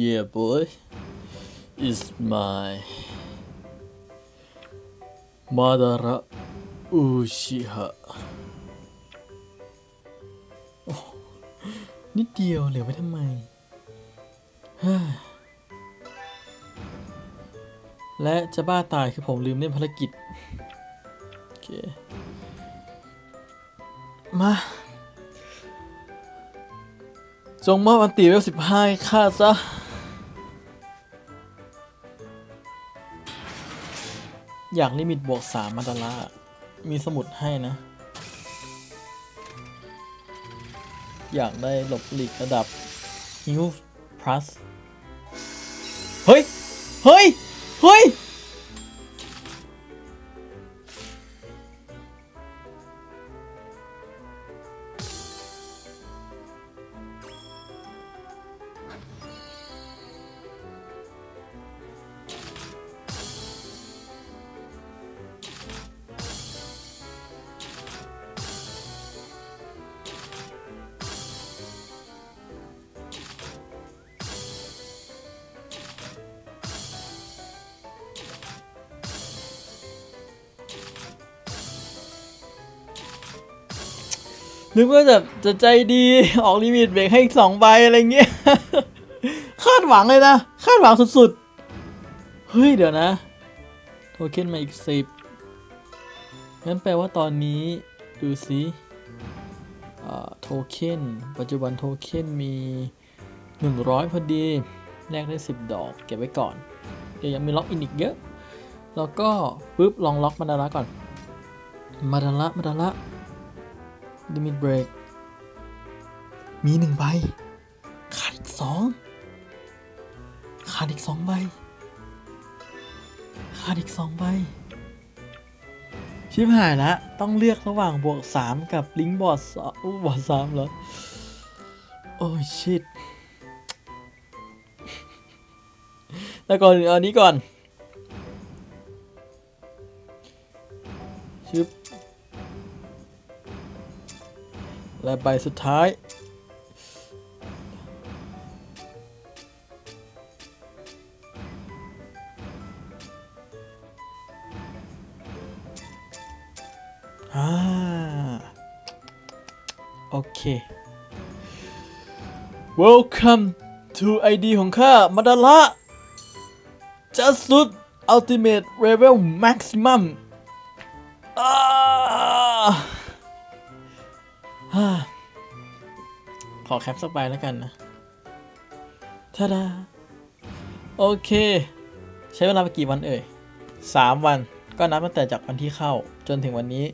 Yeah, boy. Is my Madara Uchiha นิดเดียวเหลือไว้ทำไม และจะบ้าตายคือผมลืมเล่นภารกิจ โอเค มา จงมอบอันตีเวลสิบห้าให้ข้าซะ อยากลิมิตบวกสามมาดาละมีสมุดให้นะ อยากได้หลบหลีกระดับฮิวพลัสเฮ้ย เฮ้ย เฮ้ย นึกว่าจะจะใจดีออกลิมิตเบรกให้อีกสองใบอะไรเงี้ย คาดหวังเลยนะ คาดหวังสุดๆ เฮ้ย เดี๋ยวนะ โทเค็นมาอีกสิบงั้นแปลว่าตอนนี้ดูสิอ่าโทเค็นปัจจุบันโทเค็นมี 100 พอดี แลกได้ 10 ดอก เก็บไว้ก่อน เดี๋ยวยังมีล็อกอินอีกเยอะ แล้วก็ปุ๊บลองล็อกมาดาระก่อน มาดาระมาดาระ ลิมิตเบรกมีหนึ่งใบ ขาดอีกสองขาดอีกสองใบ ขาดอีกสองใบ ชิบหายละ ต้องเลือกระหว่างบวกสามกับลิงก์บอร์ดสอบอร์ดสามเหรอ โอ้ชิตแล้วก่อนอื่นเอาอันนี้ก่อน ชึบ และใบสุดท้าย อ่า โอเค Welcome to ID ของข้า มาดาระ Just Suit Ultimate Level Maximum ขอแคปสักใบแล้วกันนะทาดา โอเค ใช้เวลาไปกี่วันเอ่ยสามวันก็นับตั้งแต่จากวันที่เข้าจนถึงวันนี้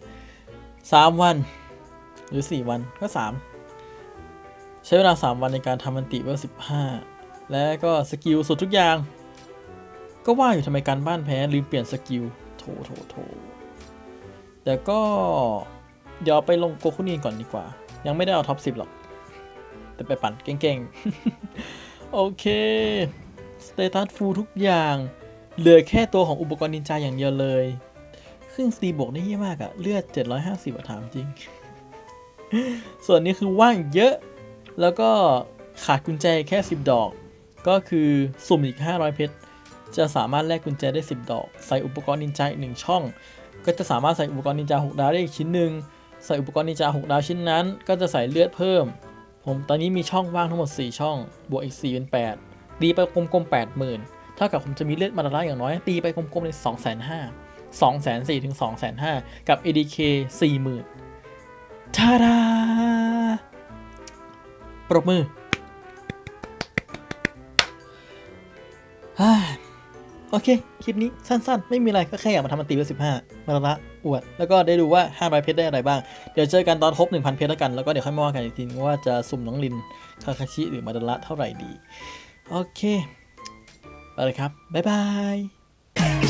สามวันหรือสี่วันก็สามใช้เวลาสามวันในการทำมันติเวลสิบห้าและก็สกิลสุดทุกอย่าง ก็ว่าอยู่ทำไมการบ้านแพ้ลืมเปลี่ยนสกิลโถโถโถแต่ก็เดี๋ยวไปลงโกคุนีนก่อนดีกว่า ยังไม่ได้เอาท็อป 10 หรอก แต่ไปปั่นเก่งๆ โอเค สเตตัสฟูทุกอย่าง เหลือแค่ตัวของอุปกรณ์นินจาอย่างเดียวเลยขึ้นซีบวกได้เยอะมากอะเลือด 750อะถามจริง ส่วนนี้คือว่างเยอะ แล้วก็ขาดกุญแจแค่ 10 ดอก ก็คือสุ่มอีก 500 เพชร จะสามารถแลกกุญแจได้ 10 ดอก ใส่อุปกรณ์นินจาอีกหนึ่งช่อง ก็จะสามารถใส่อุปกรณ์นินจา 6 ดาวได้อีกชิ้นหนึ่งใส่อุปกรณ์นินจา 6 ดาวชิ้นนั้น ก็จะใส่เลือดเพิ่ม ผมตอนนี้มีช่องว่างทั้งหมด 4 ช่อง บวกอีก 4 เป็น 8 ตีไปกลมๆ80,000 เท่ากับผมจะมีเลือดมาละลาอย่างน้อย ตีไปกลมๆเลย2 5 0 0 0 2 4 0 0 0ถึง2 5 0 0 0 กับ ADK 40,000ทาดาปรบมือ โอเค คลิปนี้สั้นๆ ไม่มีอะไรก็แค่อยากมาทำมันตีเวลสิบห้ามาละอวด แล้วก็ได้ดูว่า 500 เพชรได้อะไรบ้าง เดี๋ยวเจอกันตอนครบ 1,000 เพชรแล้วกัน แล้วก็เดี๋ยวค่อยมาว่ากันอีกทีว่าจะสุ่มน้องลิน คาคาชิหรือมาดาระเท่าไหร่ดี โอเคไปเลยครับ บ๊ายบาย「い」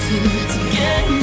「つつ get